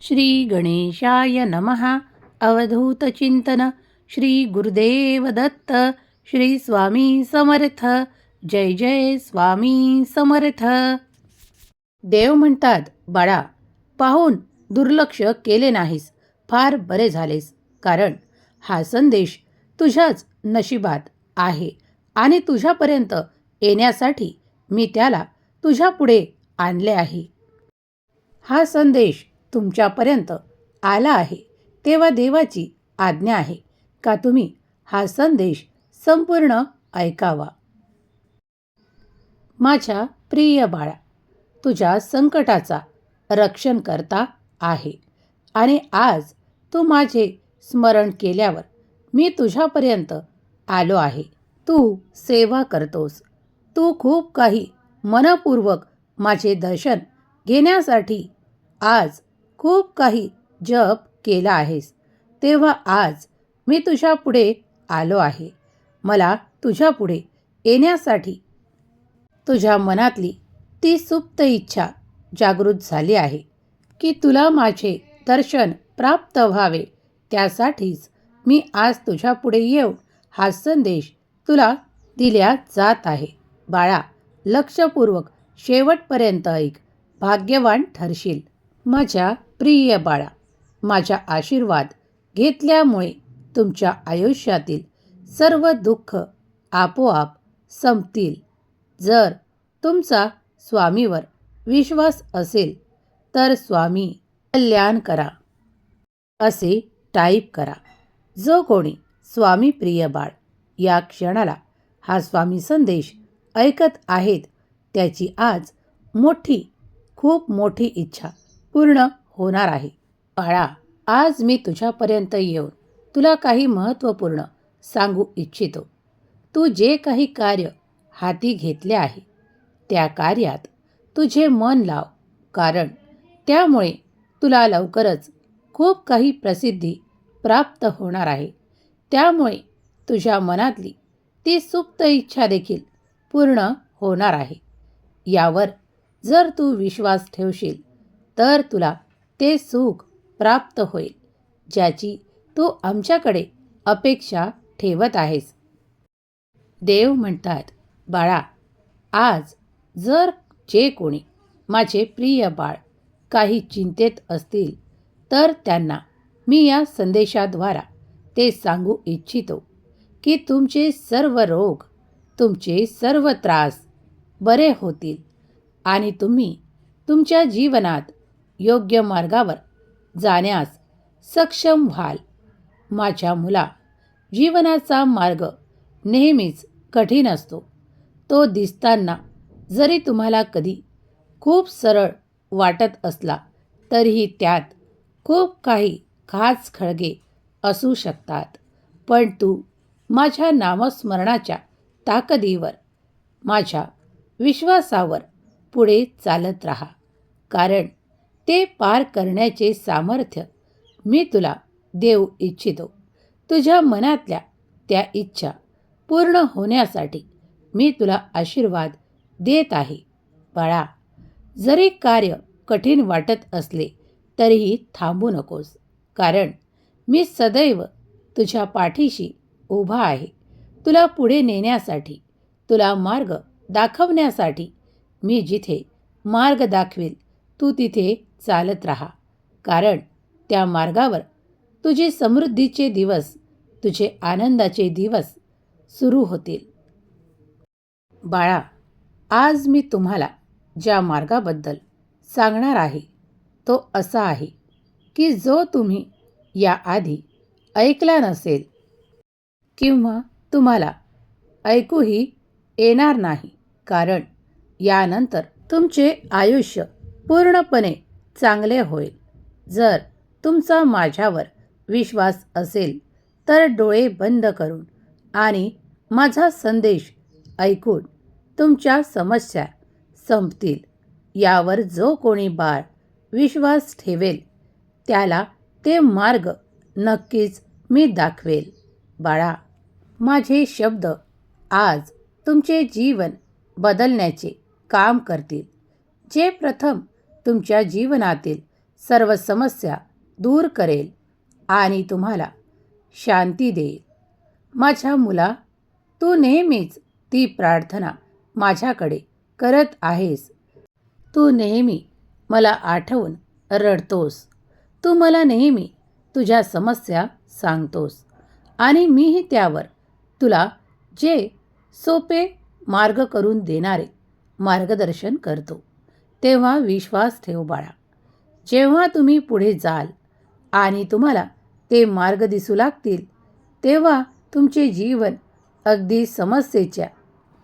श्री गणेशाय नमः अवधूतचिंतन श्री गुरुदेव दत्त श्री स्वामी समर्थ. जय जय स्वामी समर्थ. देव म्हणतात बाळा पाहून दुर्लक्ष केले नाहीस फार बरे झालेस. कारण हा संदेश तुझ्याच नशिबात आहे आणि तुझ्यापर्यंत येण्यासाठी मी त्याला तुझ्यापुढे आणले आहे. हा संदेश तुमच्यापर्यंत आला आहे तेव्हा देवाची आज्ञा आहे. का तुम्ही हा संदेश संपूर्ण ऐकावा? माझ्या प्रिय बाळा तुझ्या संकटाचा रक्षण करता आहे आणि आज तू माझे स्मरण केल्यावर मी तुझ्यापर्यंत आलो आहे. तू सेवा करतोस. तू खूप काही मनपूर्वक माझे दर्शन घेण्यासाठी आज खूप काही जप केला आहेस. तेव्हा आज मी तुझ्यापुढे आलो आहे. मला तुझ्यापुढे येण्यासाठी तुझ्या मनातली ती सुप्त इच्छा जागृत झाली आहे की तुला माझे दर्शन प्राप्त व्हावे. त्यासाठीच मी आज तुझ्यापुढे येऊन हा संदेश तुला दिल्या जात आहे. बाळा लक्षपूर्वक शेवटपर्यंत ऐक. भाग्यवान ठरशील. माझ्या प्रिय बाळा माझ्या आशीर्वाद घेतल्यामुळे तुमच्या आयुष्यातील सर्व दुःख आपोआप संपतील. जर तुमचा स्वामीवर विश्वास असेल तर स्वामी कल्याण करा. असे टाईप करा. जो कोणी स्वामी प्रिय बाळ या क्षणाला हा स्वामी संदेश ऐकत आहेत त्याची आज मोठी खूप मोठी इच्छा पूर्ण होणार आहे. बाळा आज मी तुझ्यापर्यंत येऊन तुला काही महत्त्वपूर्ण सांगू इच्छितो. तू जे काही कार्य हाती घेतले आहे त्या कार्यात तुझे मन लाव कारण त्यामुळे तुला लवकरच खूप काही प्रसिद्धी प्राप्त होणार आहे. त्यामुळे तुझ्या मनातली ती सुप्त इच्छा देखील पूर्ण होणार आहे. यावर जर तू विश्वास ठेवशील तर तुला ते सुख प्राप्त होईल ज्याची तू आमच्याकडे अपेक्षा ठेवत आहेस. देव म्हणतात बाळा आज जर जे कोणी माझे प्रिय बाळ काही चिंतेत असतील तर त्यांना मी या संदेशाद्वारा ते सांगू इच्छितो की तुमचे सर्व रोग तुमचे सर्व त्रास बरे होतील आणि तुम्ही तुमच्या जीवनात योग्य मार्गावर जाण्यास सक्षम व्हाल. माझ्या मुला जीवनाचा मार्ग नेहमीच कठीण असतो. तो दिसताना जरी तुम्हाला कधी खूप सरळ वाटत असला तरीही त्यात खूप काही खास खळगे असू शकतात. पण तू माझ्या नामस्मरणाच्या ताकदीवर माझ्या विश्वासावर पुढे चालत राहा. कारण ते पार करण्याचे सामर्थ्य मी तुला देऊ इच्छितो. तुझ्या मनातल्या त्या इच्छा पूर्ण होण्यासाठी मी तुला आशीर्वाद देत आहे. बाळा जरी कार्य कठीण वाटत असले तरीही थांबू नकोस कारण मी सदैव तुझ्या पाठीशी उभा आहे. तुला पुढे नेण्यासाठी तुला मार्ग दाखवण्यासाठी मी जिथे मार्ग दाखवेल तू तिथे चालत राहा. कारण त्या मार्गावर तुझे समृद्धीचे दिवस तुझे आनंदाचे दिवस सुरू होतील. बाळा आज मी तुम्हाला ज्या मार्गाबद्दल सांगणार आहे तो असा आहे की जो तुम्ही याआधी ऐकला नसेल किंवा तुम्हाला ऐकूही येणार नाही. कारण यानंतर तुमचे आयुष्य पूर्णपणे चांगले होईल. जर तुमचा माझ्यावर विश्वास असेल तर डोळे बंद करून आणि माझा संदेश ऐकून तुमच्या समस्या संपतील. यावर जो कोणी बाळ विश्वास ठेवेल त्याला ते मार्ग नक्कीच मी दाखवेल. बाळा माझे शब्द आज तुमचे जीवन बदलण्याचे काम करतील. जे प्रथम तुमच्या जीवनातील सर्व समस्या दूर करेल आणि तुम्हाला शांती देईल. माझ्या मुला तू नेहमीच ती प्रार्थना माझ्याकडे करत आहेस. तू नेहमी मला आठवून रडतोस. तू मला नेहमी तुझ्या समस्या सांगतोस आणि मीही त्यावर तुला जे सोपे मार्ग करून देणारे मार्गदर्शन करतो. तेव्हा विश्वास ठेव बाळा. जेव्हा तुम्ही पुढे जाल आणि तुम्हाला ते मार्ग दिसू लागतील तेव्हा तुमचे जीवन अगदी समस्येच्या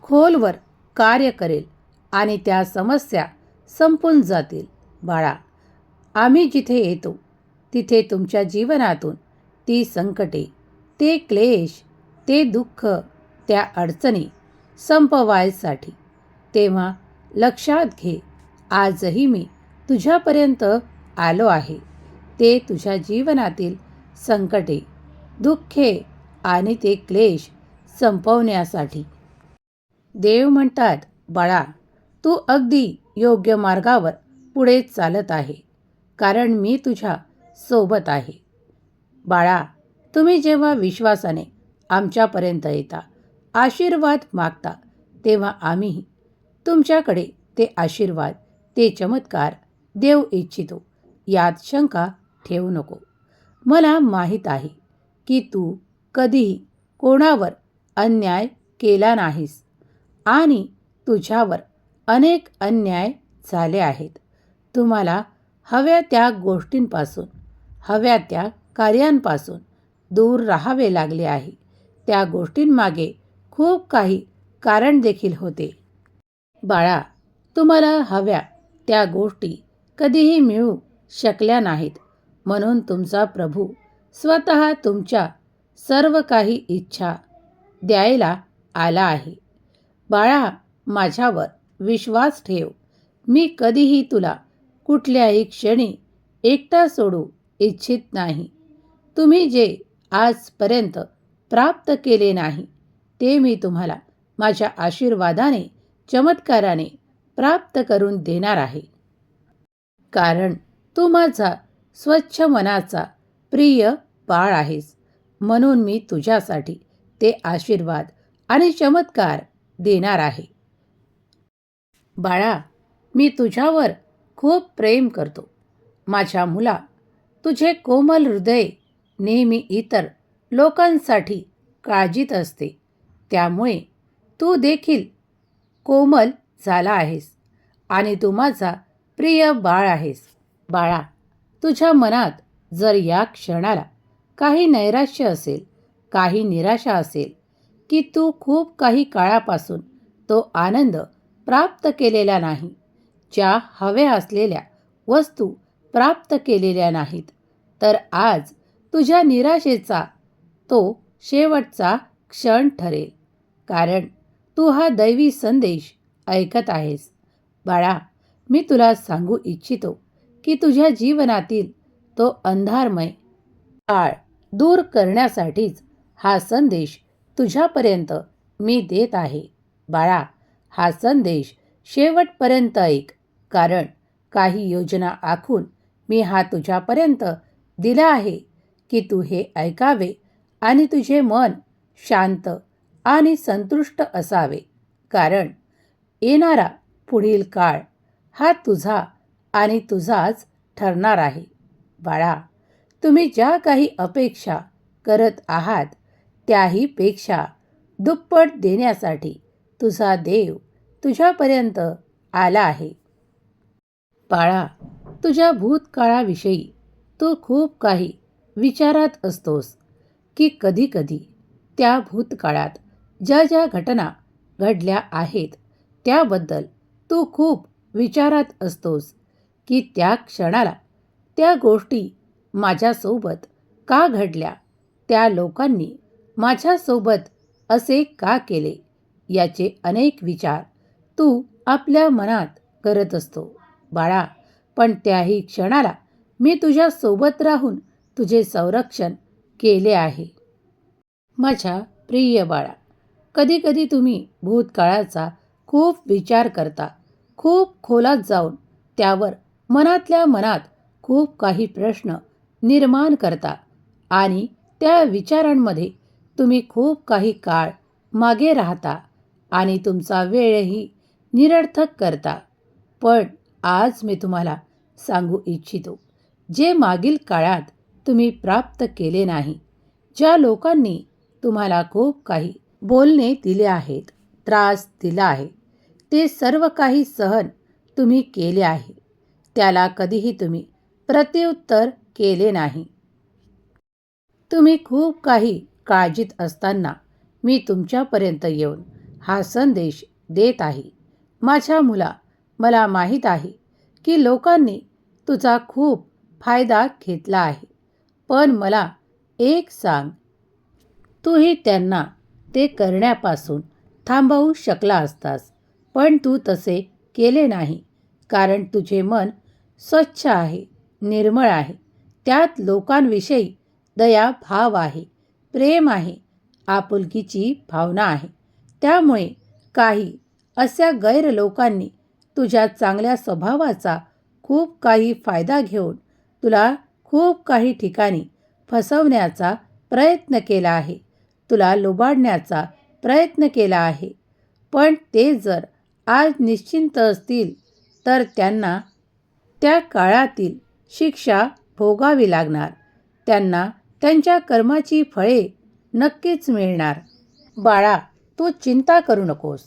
खोलवर कार्य करेल आणि त्या समस्या संपून जातील. बाळा आम्ही जिथे येतो तिथे तुमच्या जीवनातून ती संकटे ते क्लेश ते दुःख त्या अडचणी संपवायसाठी तेव्हा लक्षात घे. आजही मी तुझ्यापर्यंत आलो आहे. ते तुझ्या जीवनातील संकटे दुःखे आणि ते क्लेश संपवण्यासाठी. देव म्हणतात बाळा तू अगदी योग्य मार्गावर पुढे चालत आहे कारण मी तुझ्या सोबत आहे. बाळा तुम्ही जेव्हा विश्वासाने आमच्यापर्यंत येता आशीर्वाद मागता तेव्हा आम्ही तुमच्याकडे ते आशीर्वाद ते चमत्कार देऊ इच्छितो यात शंका ठेवू नको. मला माहीत आहे की तू कधीही कोणावर अन्याय केला नाहीस आणि तुझ्यावर अनेक अन्याय झाले आहेत. तुम्हाला हव्या त्या गोष्टींपासून हव्या त्या कार्यांपासून दूर राहावे लागले आहे. त्या गोष्टींमागे खूप काही कारण देखील होते. बाळा तुम्हाला हव्या त्या गोष्टी कधीही मिळू शकल्या नाहीत. म्हणून तुमचा प्रभू स्वतः तुमच्या सर्व काही इच्छा द्यायला आला आहे. बाळा माझ्यावर विश्वास ठेव. मी कधीही तुला कुठल्याही क्षणी एकटा सोडू इच्छित नाही. तुम्ही जे आजपर्यंत प्राप्त केले नाही ते मी तुम्हाला माझ्या आशीर्वादाने चमत्काराने प्राप्त करून देणार आहे. कारण तू माझा स्वच्छ मनाचा प्रिय बाळ आहेस. म्हणून मी तुझ्यासाठी ते आशीर्वाद आणि चमत्कार देणार आहे. बाळा मी तुझ्यावर खूप प्रेम करतो. माझ्या मुला तुझे कोमल हृदय नेहमी इतर लोकांसाठी काळजीत असते. त्यामुळे तू देखील कोमल झाला आहेस. आणि तू माझा प्रिय बाळ आहेस. बाळा तुझ्या मनात जर या क्षणाला काही नैराश्य असेल काही निराशा असेल की तू खूप काही काळापासून तो आनंद प्राप्त केलेला नाही ज्या हव्या असलेल्या वस्तू प्राप्त केलेल्या नाहीत तर आज तुझ्या निराशेचा तो शेवटचा क्षण ठरेल. कारण तू हा दैवी संदेश ऐकत आहेस. बाळा मी तुला सांगू इच्छितो की तुझ्या जीवनातील तो अंधारमय काळ दूर करण्यासाठीच हा संदेश तुझ्यापर्यंत मी देत आहे. बाळा हा संदेश शेवटपर्यंत ऐक कारण काही योजना आखून मी हा तुझ्यापर्यंत दिला आहे की तू हे ऐकावे आणि तुझे मन शांत आणि संतुष्ट असावे. कारण येणारा पुढील काळ हा तुझा आणि तुझाच ठरणार आहे. बाळा तुम्ही ज्या काही अपेक्षा करत आहात त्याहीपेक्षा दुप्पट देण्यासाठी तुझा देव तुझ्यापर्यंत आला आहे. बाळा तुझ्या भूतकाळाविषयी तू खूप काही विचारात असतोस की कधीकधी त्या भूतकाळात ज्या ज्या घटना घडल्या आहेत त्याबद्दल तू खूप विचारात असतोस की त्या क्षणाला त्या गोष्टी माझ्यासोबत का घडल्या? त्या लोकांनी माझ्यासोबत असे का केले? याचे अनेक विचार तू आपल्या मनात करत असतो. बाळा पण त्याही क्षणाला मी तुझ्या सोबत राहून तुझे संरक्षण केले आहे. माझ्या प्रिय बाळा कधीकधी तुम्ही भूतकाळाचा खूप विचार करता खूप खोलात जाऊन त्यावर मनातल्या मनात खूप काही प्रश्न निर्माण करता आणि त्या विचारांमध्ये तुम्ही खूप काही काळ मागे राहता आणि तुमचा वेळही निरर्थक करता. पण आज मी तुम्हाला सांगू इच्छितो जे मागील काळात तुम्ही प्राप्त केले नाही ज्या लोकांनी तुम्हाला खूप काही बोलणे दिले आहेत त्रास दिला आहे ते सर्व काही सहन तुम्ही केले आहे. त्याला कधीही तुम्ही प्रत्युत्तर केले नाही. तुम्ही खूप काही काळजीत असताना मी तुमच्यापर्यंत येऊन हा संदेश देत आहे. माझ्या मुला मला माहीत आहे की लोकांनी तुझा खूप फायदा घेतला आहे. पण मला एक सांग तूही त्यांना ते करण्यापासून थांबवू शकला असतास. पण तू तसे केले नाही कारण तुझे मन स्वच्छ आहे निर्मळ आहे. त्यात लोकांविषयी दया भाव आहे प्रेम आहे आपुलकीची भावना आहे. त्यामुळे काही अशा गैर लोकांनी तुझ्या चांगल्या स्वभावाचा खूप काही फायदा घेऊन तुला खूप काही ठिकाणी फसवण्याचा प्रयत्न केला आहे. तुला लुबाडण्याचा प्रयत्न केला आहे. पण ते जर आज निश्चिंत असतील तर त्यांना त्या काळातील शिक्षा भोगावी लागणार. त्यांना त्यांच्या कर्माची फळे नक्कीच मिळणार. बाळा तू चिंता करू नकोस.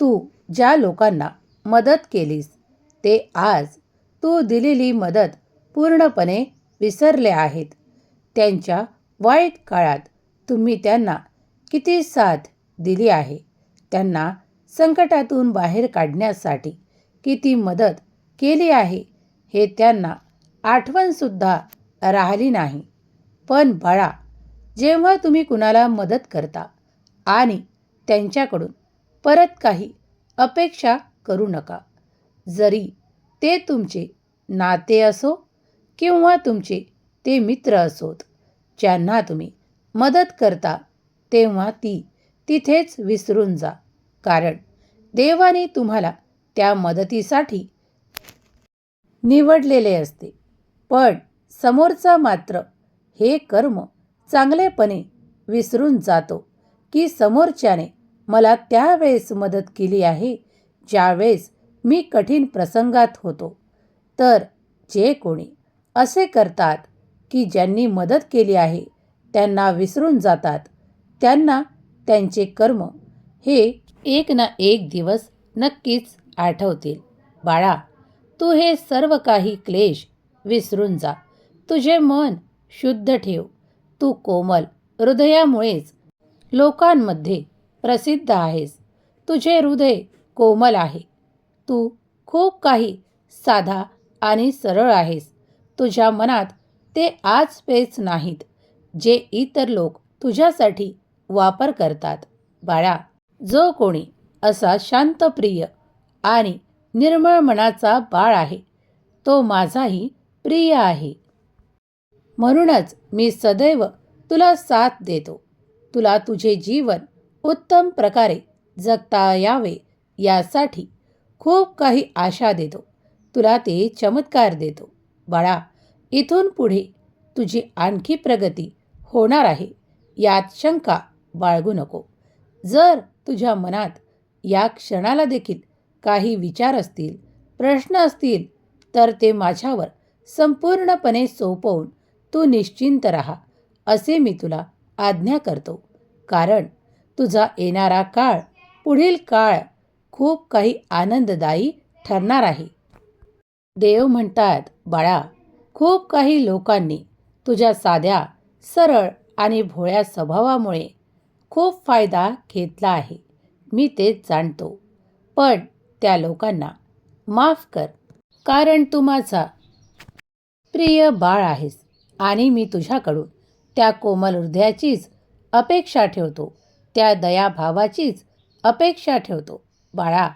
तू ज्या लोकांना मदत केलीस ते आज तू दिलेली मदत पूर्णपणे विसरले आहेत. त्यांच्या वाईट काळात तुम्ही त्यांना किती साथ दिली आहे? त्यांना संकटातून बाहेर काढण्यासाठी किती मदत केली आहे हे त्यांना आठवणसुद्धा राहिली नाही. पण बाळा जेव्हा तुम्ही कुणाला मदत करता आणि त्यांच्याकडून परत काही अपेक्षा करू नका जरी ते तुमचे नाते असो किंवा तुमचे ते मित्र असोत ज्यांना तुम्ही मदत करता तेव्हा ती तिथेच विसरून जा. कारण देवाने तुम्हाला त्या मदतीसाठी निवडलेले असते. पण समोरचा मात्र हे कर्म चांगलेपणे विसरून जातो की समोरच्याने मला त्यावेळेस मदत केली आहे ज्यावेळेस मी कठीण प्रसंगात होतो. तर जे कोणी असे करतात की ज्यांनी मदत केली आहे त्यांना विसरून जातात. त्यांना त्यांचे कर्म हे एक ना एक दिवस नक्कीच आठवतील. बाळा तू हे सर्व काही क्लेश विसरून जा. तुझे मन शुद्ध ठेव. तू कोमल हृदयामुळेच लोकांमध्ये प्रसिद्ध आहेस. तुझे हृदय कोमल आहे. तू खूप काही साधा आणि सरळ आहेस. तुझ्या मनात ते आज पेच नाहीत जे इतर लोक तुझ्यासाठी वापर करतात. बाळा जो कोणी असा शांतप्रिय आणि निर्मळ मनाचा बाळ आहे तो माझाही प्रिय आहे. म्हणूनच मी सदैव तुला साथ देतो. तुला तुझे जीवन उत्तम प्रकारे जगता यावे यासाठी खूप काही आशा देतो. तुला ते चमत्कार देतो. बाळा इथून पुढे तुझी आणखी प्रगती होणार आहे. यात शंका बाळगू नको. जर तुझ्या मनात या क्षणाला देखील काही विचार असतील प्रश्न असतील तर ते माझ्यावर संपूर्णपणे सोपवून तू निश्चिंत राहा असे मी तुला आज्ञा करतो. कारण तुझा येणारा काळ पुढील काळ खूप काही आनंददायी ठरणार आहे. देव म्हणतात बाळा खूप काही लोकांनी तुझ्या साध्या सरळ आणि भोळ्या स्वभावामुळे खूप फायदा घेतला आहे. मी तेच जाणतो. पण त्या लोकांना माफ कर. कारण तू माझा प्रिय बाळ आहेस आणि मी तुझ्याकडून त्या कोमल हृदयाचीच अपेक्षा ठेवतो. त्या दयाभावाचीच अपेक्षा ठेवतो. बाळा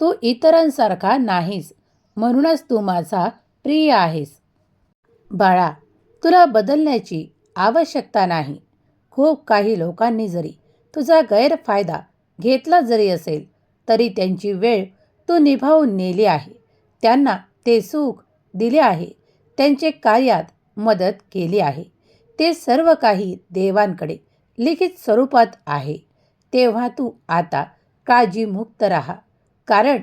तू इतरांसारखा नाहीस. म्हणूनच तू माझा प्रिय आहेस. बाळा तुला बदलण्याची आवश्यकता नाही. खूप काही लोकांनी जरी तुझा गैरफायदा घेतला जरी असेल तरी त्यांची वेळ तू निभावून नेली आहे. त्यांना ते सुख दिले आहे. त्यांचे कार्यात मदत केली आहे. ते सर्व काही देवांकडे लिखित स्वरूपात आहे. तेव्हा तू आता काळजीमुक्त राहा. कारण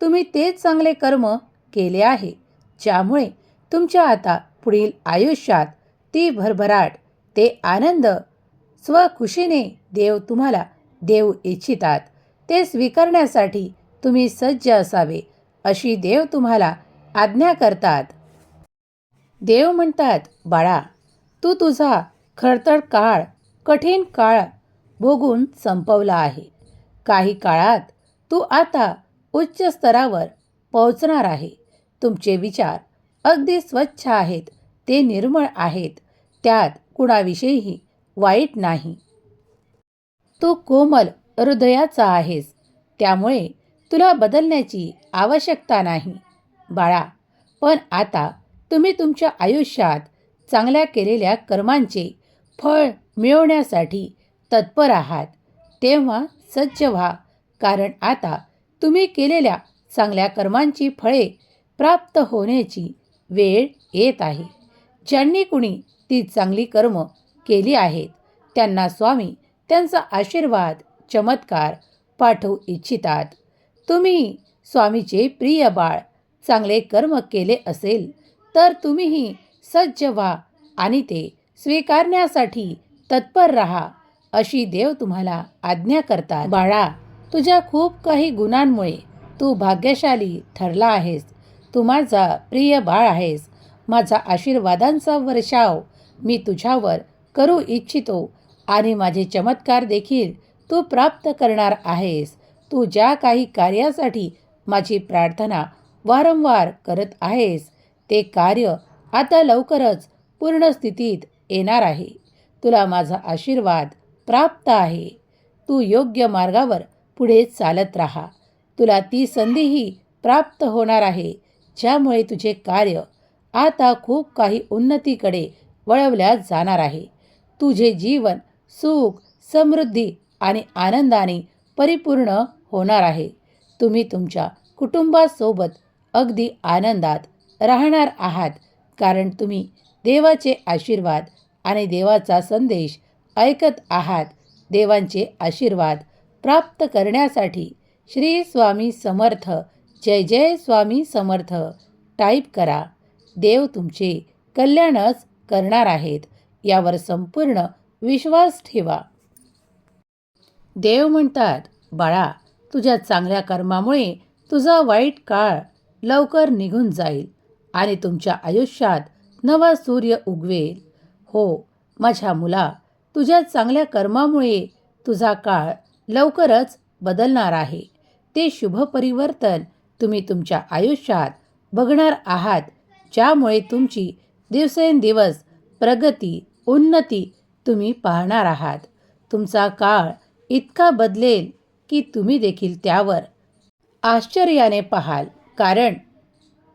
तुम्ही तेच चांगले कर्म केले आहे ज्यामुळे तुमच्या आता पुढील आयुष्यात ती भरभराट ते आनंद स्वखुशीने देव तुम्हाला देऊ इच्छितात. ते स्वीकारण्यासाठी तुम्ही सज्ज असावे अशी देव तुम्हाला आज्ञा करतात. देव म्हणतात बाळा तू तुझा खडतड काळ कठीण काळ भोगून संपवला आहे. काही काळात तू आता उच्च स्तरावर पोहोचणार आहे. तुमचे विचार अगदी स्वच्छ आहेत ते निर्मळ आहेत. त्यात कुणाविषयीही वाईट नाही. तू कोमल हृदयाचा आहेस. त्यामुळे तुला बदलण्याची आवश्यकता नाही. बाळा पण आता तुम्ही तुमच्या आयुष्यात चांगल्या केलेल्या कर्मांचे फळ मिळवण्यासाठी तत्पर आहात. तेव्हा सज्ज व्हा. कारण आता तुम्ही केलेल्या चांगल्या कर्मांची फळे प्राप्त होण्याची वेळ येत आहे. ज्यांनी कुणी ती चांगली कर्म केली आहेत. त्यांना स्वामी त्यांचा आशीर्वाद चमत्कार पाठवू इच्छितात. तुम्ही स्वामीचे प्रिय बाळ चांगले कर्म केले असेल तर तुम्हीही सज्ज व्हा आणि ते स्वीकारण्यासाठी तत्पर राहा अशी देव तुम्हाला आज्ञा करतात. बाळा तुझ्या खूप काही गुणांमुळे तू भाग्यशाली ठरला आहेस. तू माझा प्रिय बाळ आहेस. माझा आशीर्वादांचा वर्षाव मी तुझ्यावर करू इच्छितो आणि माझे चमत्कार देखील तू प्राप्त करणार आहेस. तू ज्या काही कार्यासाठी माझी प्रार्थना वारंवार करत आहेस ते कार्य आता लवकरच पूर्ण स्थितीत येणार आहे. तुला माझा आशीर्वाद प्राप्त आहे. तू योग्य मार्गावर पुढे चालत राहा. तुला ती संधीही प्राप्त होणार आहे ज्यामुळे तुझे कार्य आता खूप काही उन्नतीकडे वळवल्या जाणार आहे. तुझे जीवन सुख समृद्धी आणि आनंदाने परिपूर्ण होणार आहे. तुम्ही तुमच्या कुटुंबासोबत अगदी आनंदात राहणार आहात कारण तुम्ही देवाचे आशीर्वाद आणि देवाचा संदेश ऐकत आहात. देवांचे आशीर्वाद प्राप्त करण्यासाठी श्री स्वामी समर्थ जय जय स्वामी समर्थ टाईप करा. देव तुमचे कल्याणच करणार आहेत. यावर संपूर्ण विश्वास ठेवा. देव म्हणतात बाळा तुझ्या चांगल्या कर्मामुळे तुझा वाईट काळ लवकर निघून जाईल आणि तुमच्या आयुष्यात नवा सूर्य उगवेल. हो माझ्या मुला तुझ्या चांगल्या कर्मामुळे तुझा काळ लवकरच बदलणार आहे. ते शुभ परिवर्तन तुम्ही तुमच्या आयुष्यात बघणार आहात ज्यामुळे तुमची दिवसेंदिवस प्रगती उन्नती तुम्ही पाहणार आहात. तुमचा काळ इतका बदलेल की तुम्ही देखील त्यावर आश्चर्याने पाहाल. कारण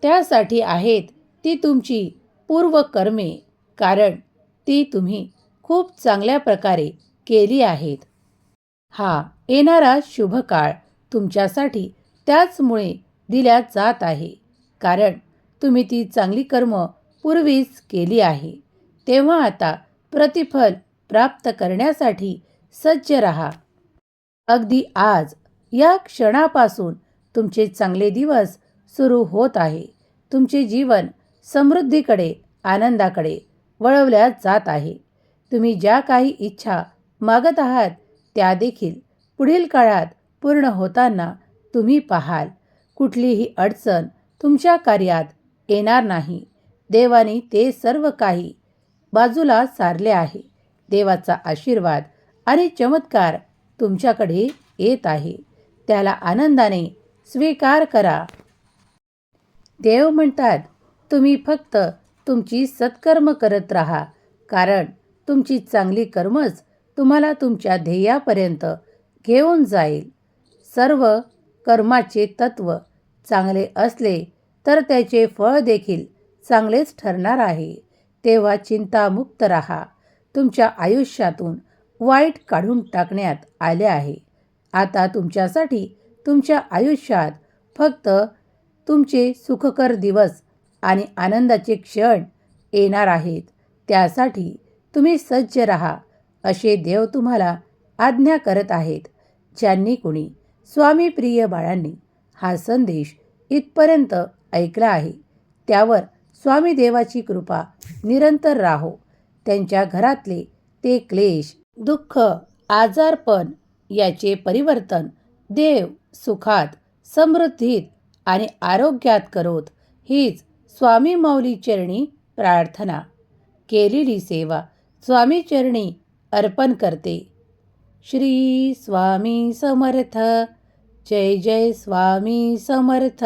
त्यासाठी आहेत ती तुमची पूर्वकर्मे. कारण ती तुम्ही खूप चांगल्या प्रकारे केली आहेत. हा येणारा शुभ काळ तुमच्यासाठी त्याचमुळे दिल्या जात आहे. कारण तुम्ही ती चांगली कर्म पूर्वीच केली आहे. तेव्हा आता प्रतिफल प्राप्त करण्यासाठी सज्ज रहा. अगदी आज या क्षणापासून तुमचे चांगले दिवस सुरू होत आहे. तुमचे जीवन समृद्धीकडे आनंदाकडे वळवल्या जात आहे. तुम्ही ज्या काही इच्छा मागत आहात त्या देखील पुढील काळात पूर्ण होताना तुम्ही पाहाल. कुठलीही अडचण तुमच्या कार्यात येणार नाही. देवाने ते सर्व काही बाजूला सारले आहे. देवाचा आशीर्वाद आणि चमत्कार तुमच्याकडे येत आहे. त्याला आनंदाने स्वीकार करा. देव म्हणतात तुम्ही फक्त तुमची सत्कर्म करत राहा. कारण तुमची चांगली कर्मच तुम्हाला तुमच्या ध्येयापर्यंत घेऊन जाईल. सर्व कर्माचे तत्व चांगले असले तर त्याचे फळ देखील चांगलेच ठरणार आहे. तेव्हा चिंतामुक्त राहा. तुमच्या आयुष्यातून वाईट काढून टाकण्यात आले आहे. आता तुमच्यासाठी तुमच्या आयुष्यात फक्त तुमचे सुखकर दिवस आणि आनंदाचे क्षण येणार आहेत. त्यासाठी तुम्ही सज्ज राहा असे देव तुम्हाला आज्ञा करत आहेत. ज्यांनी कुणी स्वामी प्रिय बाळांनी हा संदेश इथपर्यंत ऐकला आहे त्यावर स्वामी देवाची कृपा निरंतर राहो. त्यांच्या घरातले ते क्लेश दुःख आजारपण याचे परिवर्तन देव सुखात समृद्धीत आणि आरोग्यात करोत. हीच स्वामी मौली चरणी प्रार्थना. केलेली सेवा स्वामी चरणी अर्पण करते. श्री स्वामी समर्थ. जय जय स्वामी समर्थ.